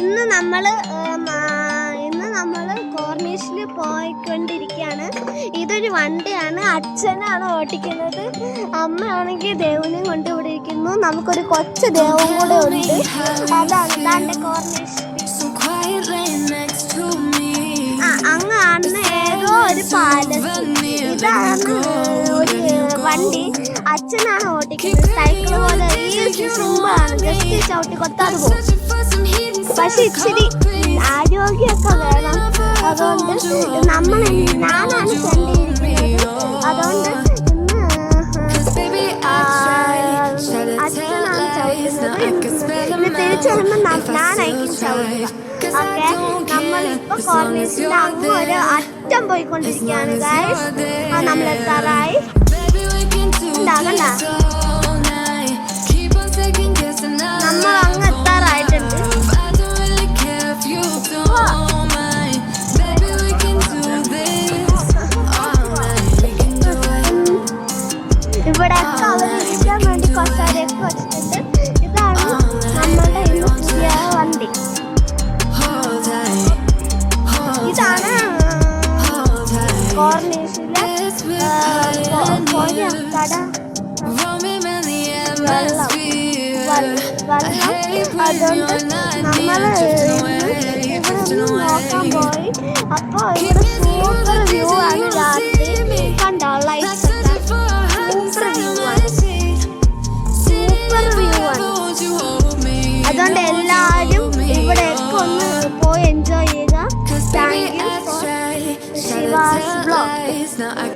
ഇന്ന് നമ്മൾ ഇന്ന് നമ്മൾ കോർണേഷിൽ പോയിക്കൊണ്ടിരിക്കുകയാണ് ഇതൊരു വണ്ടിയാണ്. അച്ഛനാണ് ഓട്ടിക്കുന്നത് അമ്മയാണെങ്കിൽ ദേവനും കൊണ്ട് നമുക്കൊരു കൊച്ചു ദേവും കൂടെ ഉണ്ട്. അതാണ്. ആ അങ്ങ് അന്ന് ഏതോ ഒരു പാലസ് ഒരു വണ്ടി. അച്ഛനാണ് ഓടിക്കുന്നത്. സൈക്കിൾ പോലെ ഈ ചവിട്ടി കൊടുത്താൽ പോകും പക്ഷെ ഇച്ചിരി ആരോഗ്യമൊക്കെ വേണം. അതുകൊണ്ട് നമ്മൾ ഞാനാണ് ചെണ്ടിയിരിക്കുന്നത് അതുകൊണ്ട് ഇന്ന് ഒരു അറ്റം പോയിക്കൊണ്ടിരിക്കുകയാണ് നമ്മൾ എത്താറായി അവർ ഇരിക്കാൻ വേണ്ടി കുറച്ചവരെയൊക്കെ വെച്ചിട്ടുണ്ട് ഇതാണ് നമ്മളുടെ ഇന്ന് പുതിയ വണ്ടി ഇതാണ്. കോർണേഷനിലെ അതുകൊണ്ട് നമ്മൾ ഇവിടെ നോക്കാൻ പോയി അപ്പോൾ ഇവിടെ അതുകൊണ്ട് എല്ലാവരും ഇവിടെയൊക്കെ ഒന്ന് പോയി എൻജോയ് ചെയ്യുക thank you for tried. Tried